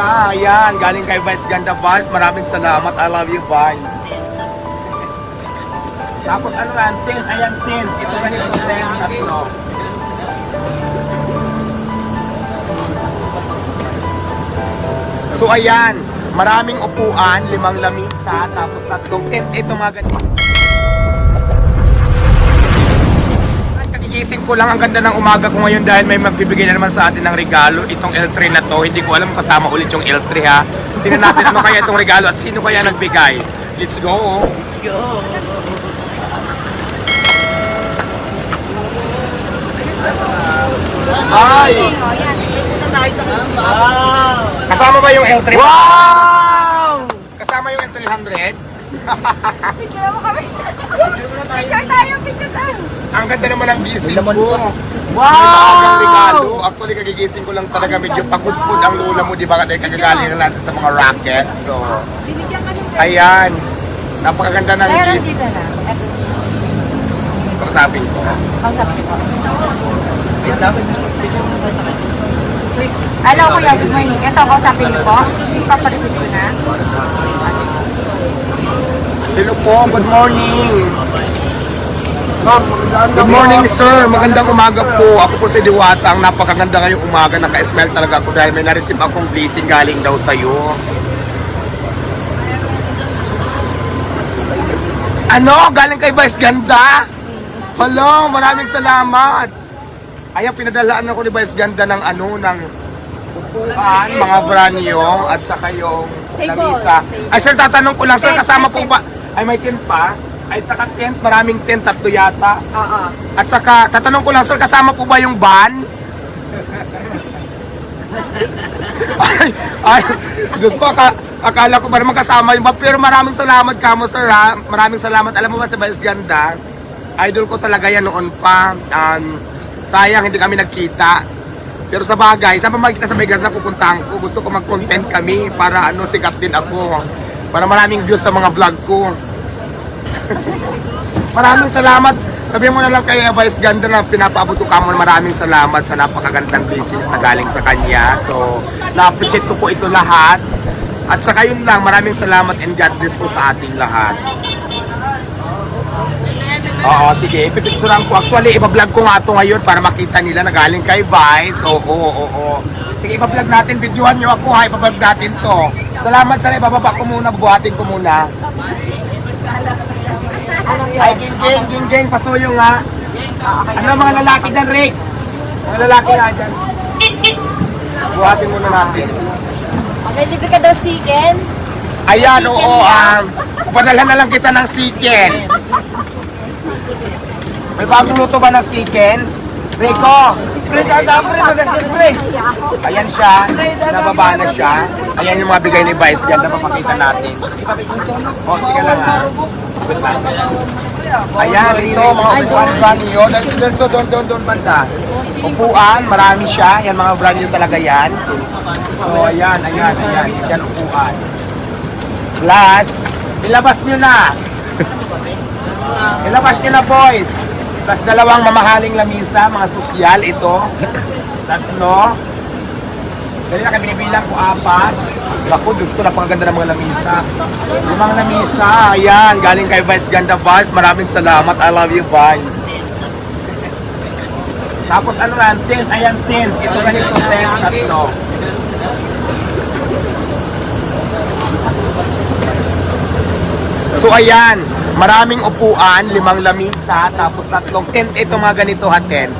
lamisa. Ayan, galing kay Vice Ganda Vice. Maraming salamat. I love you, Vice. Tapos ano yan? 10. Ayan, 10. Ito ganito 10. Tatlo. So ayan, maraming upuan, limang lamisa, tapos tatlong tent. Ito mga ganito. At Kagigising ko lang ang ganda ng umaga ko ngayon dahil may magbibigay na naman sa atin ng regalo. Itong L3 na to, hindi ko alam kasama ulit yung L3 ha. Tingnan natin ano kaya itong regalo at sino kaya nagbigay. Let's go! Let's go! Ay! Kasama ba yung L3? Wow! Kasama yung L300? Picture mo kami. Picture tayo, picture tayo. Ang ganda naman ng gising ko. Wow! Regalo. Actually, kagigising ko lang talaga medyo pagudpud ang lula mo, di ba? Dahil kagagaling na natin sa mga racket. So, Binigyan ka ng ayan. Napakaganda ng Meron dito na. Kausapin ko. Kausapin ko. Hello kuya, good morning. Ito, kausapin niyo po. Paparepeat ko na. Hello po, good morning. Good morning sir, magandang umaga po. Ako po si Diwata, ang napakaganda ngayong umaga. Naka-smile talaga ako dahil may na-receive akong blessing galing daw sa'yo. Ano? Galing kay Vice Ganda? Hello, maraming salamat. Ayan, pinadalaan ako ni Vice Ganda ng ano, ng upuan, mga branyo, at saka yung lamisa. Ay sir, tatanong ko lang, sir, kasama po ba? Ay, may tent pa? Ay, saka tent, maraming tent, tatlo yata. Oo. At saka, tatanong ko lang, sir, kasama po ba yung van? ay, ay, Diyos ko, aka, akala ko ba naman kasama yung van. Pero maraming salamat kamo, sir, ha? Maraming salamat. Alam mo ba, sa Vice Ganda, idol ko talaga yan noon pa. Um, sayang, hindi kami nagkita. Pero sa bagay, sa pamagkita sa Vegas na pupuntahan ko, gusto ko mag-content kami para ano, sikat din ako. Para maraming views sa mga vlog ko. maraming salamat. Sabihin mo na lang kay Vice Ganda na pinapaabot ko kamo maraming salamat sa napakagandang business na galing sa kanya. So, na-appreciate ko po ito lahat. At saka yun lang, maraming salamat and God bless po sa ating lahat. Oo, sige, ipipicturean ko. Actually, ibablog ko nga ito ngayon para makita nila na galing kay Vice. Oo, oo, oo. Sige, ibablog natin. Videohan nyo ako ha. Ibablog natin to. Salamat sana. Ibababa ko muna. Bubuhatin ko muna. Ay, ging, ging, ging, ging. Pasuyo nga. Ano mga lalaki dyan, Rick? Mga lalaki nga dyan. Buhatin muna natin. May libre ka daw chicken. Ayan, oo. Um, padala na lang kita ng chicken. May bagong luto ba ng chicken? Rico! Pre, tata pre, magasin pre. Ayan siya. Nababa na siya. Ayan yung mga bigay ni Vice. Ganda papakita natin. O, sige lang ha. Ayan, ito, mga upuan brand new. Dito, dito, doon, doon, doon, banda. Upuan, marami siya. Yan, mga brand new talaga yan. So, ayan, ayan, ayan. Yan, upuan. Plus, ilabas nyo na. Ilabas nyo na, boys. Plus, dalawang mamahaling lamisa, mga sosyal, ito. Tatlo. Dali na kami binibilang ko apat. Naku, Diyos ko, napakaganda ng mga lamisa. Limang lamisa, ayan, galing kay Vice Ganda Vice. Maraming salamat. I love you, Vice. Tapos ano yan, 10, ayan 10. Ito ganito 10, tatlo. So ayan, maraming upuan, limang lamisa, tapos tatlong tent. Ito mga ganito ha, tent.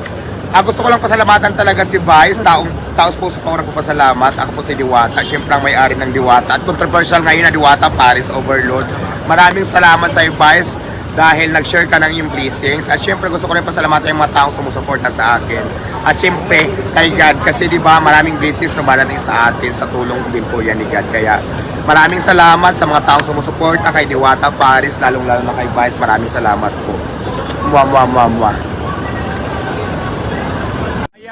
Ah, gusto ko lang pasalamatan talaga si Vice, taong taos puso pa ako nagpapasalamat. Ako po si Diwata, siyempre ang may-ari ng Diwata. At controversial ngayon na Diwata Paris Overload. Maraming salamat sa iyo, Vice, dahil nag-share ka ng iyong blessings. At siyempre gusto ko rin pasalamatan yung mga taong sumusuporta sa akin. At siyempre, kay God, kasi di ba maraming blessings na darating sa atin, sa tulong din po yan ni God. Kaya maraming salamat sa mga taong sumusuporta kay Diwata Paris, lalong-lalo na kay Vice. Maraming salamat po. Mwah, mwah, mwah, mwah.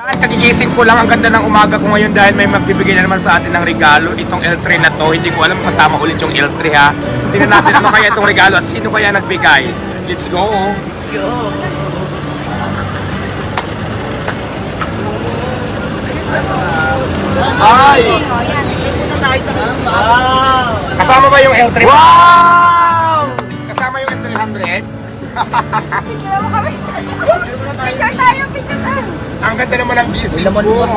At kagigising ko lang ang ganda ng umaga ko ngayon dahil may magbibigay na naman sa atin ng regalo itong L3 na to. Hindi ko alam kasama ulit yung L3 ha. Tingnan natin ano kaya itong regalo at sino kaya nagbigay. Let's go! Let's go! Ay! Kasama ba yung L3? Wow! Kasama yung L300? Kasama yung L300? Ganda naman ng gising ko.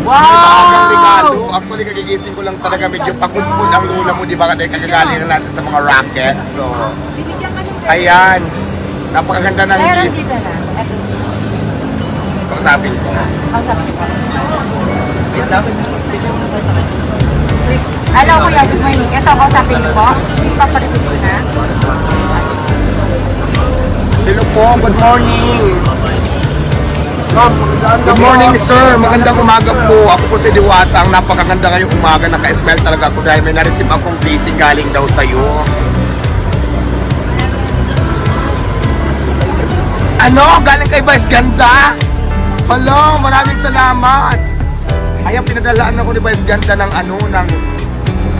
Wow! Maagang regalo. Actually, kagigising ko lang talaga medyo pagudpud ang lula mo, di ba? Kasi kagagaling na natin sa mga racket. So, ayan. Napakaganda ng Meron gift. dito na. Eto, Kausapin ko. kausapin ko. Hello, kuya. Good morning. Ito, kausapin niyo po. Papalikod ko na. Hello po, good morning. Good morning sir, magandang umaga po. Ako po si Diwata, ang napakaganda ngayong umaga. Naka-smile talaga ako dahil may na-receive akong blessing galing daw sa'yo. Ano? Galing kay Vice Ganda? Hello, maraming salamat. Ayan, pinadalaan ako ni Vice Ganda ng ano, ng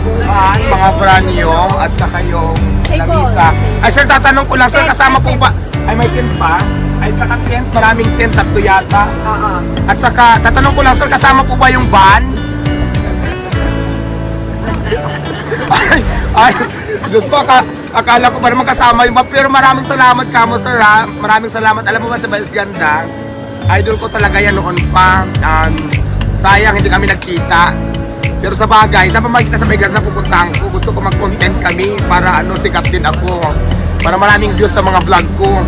upuan, mga branyong at saka yung lamisa. Ay sir, tatanong ko lang, sir, kasama po ba? Ay, may tent pa? Ay, saka tent, maraming tent, tatlo yata. At saka, tatanong ko lang, sir, kasama po ba yung van? ay, ay, Diyos ko, aka, akala ko pa naman kasama yung. Pero maraming salamat kamo, sir, ha? Maraming salamat. Alam mo ba sa Balis Ganda? Idol ko talaga yan noon pa. Um, sayang, hindi kami nagkita. Pero sa bagay, sa pamagkita sa Vegas na pupuntahan ko, gusto ko mag-content kami para ano, sikat din ako. Para maraming views sa mga vlog ko.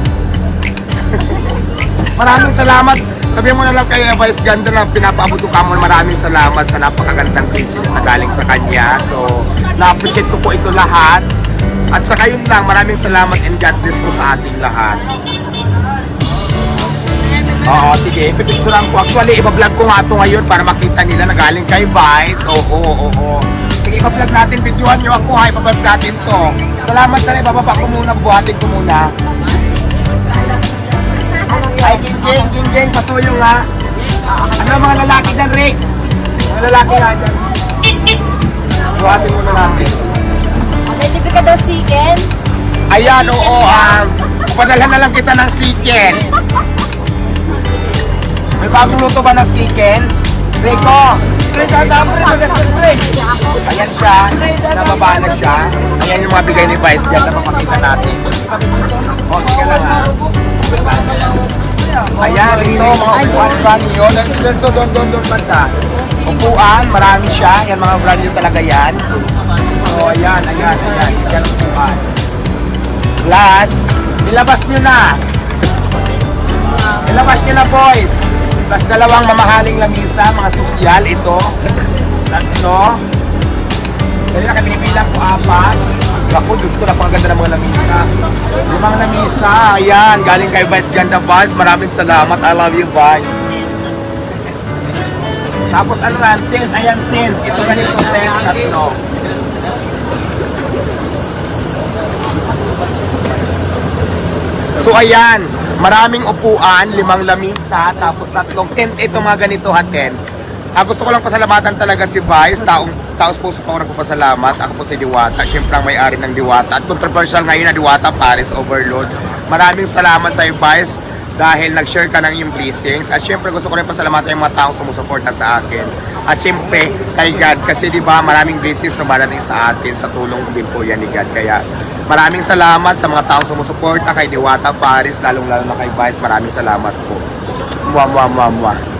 maraming salamat. Sabihin mo na lang kay Vice Ganda na pinapaabot ko kamo maraming salamat sa napakagandang business na galing sa kanya. So, na-appreciate ko po ito lahat. At saka yun lang, maraming salamat and God bless po sa ating lahat. Oo, sige. Pipicturean ko. Actually, iba-vlog ko nga ito ngayon para makita nila na galing kay Vice. Oo, oo, oo. Sige, iba-vlog natin. Videoan nyo ako ha. Iba-vlog natin to. Salamat sa ibababa ko muna. Buhatin ko muna. Ay, King King, patuyo nga. Ano mga lalaki dyan, Rick? Mga lalaki nga dyan. Buhatin muna natin. May libre ka daw chicken. Ayan, oo. Um, padalhan na lang kita ng chicken. May bagong luto ba ng chicken? Rico, Pre, dadami rin. Magastos, pre. ayan siya. Nababa na siya. Ayan yung mga bigay ni Vice dyan na mapakita natin. O, sige lang ha. Ayan, ito, mga upuan brand new. Dito, doon, doon, doon, banda. Upuan, marami siya. Yan, mga brand new talaga yan. So, ayan, ayan, ayan. Yan ang upuan. Glass, nilabas nyo na. Nilabas nyo na, boys. Tapos dalawang mamahaling lamisa, mga sosyal, ito. Tatlo. Dali na kami binibilang ko apat. Ako, Diyos ko, napakaganda ng mga lamisa. Limang lamisa, ayan, galing kay Vice Ganda Vice. Maraming salamat. I love you, Vice. Tapos ano yan, tin, ayan tin. Ito ganito tin, tatlo. So ayan, maraming upuan, limang lamisa, tapos tatlong tent. Ito mga ganito ha, tent. Ah, gusto ko lang pasalamatan talaga si Vice, taong taos puso pa ako nagpapasalamat. Ako po si Diwata, siyempre ang may-ari ng Diwata. At controversial ngayon na Diwata Paris Overload. Maraming salamat sa iyo, Vice, dahil nag-share ka ng iyong blessings. At siyempre gusto ko rin pasalamatan yung mga taong sumusuporta sa akin. At siyempre, kay God, kasi di ba maraming blessings na marating sa atin, sa tulong din po yan ni God. Kaya maraming salamat sa mga taong sumusuporta kay Diwata Paris, lalong-lalo na kay Vice. Maraming salamat po. Mwah, mwah, mwah, mwah.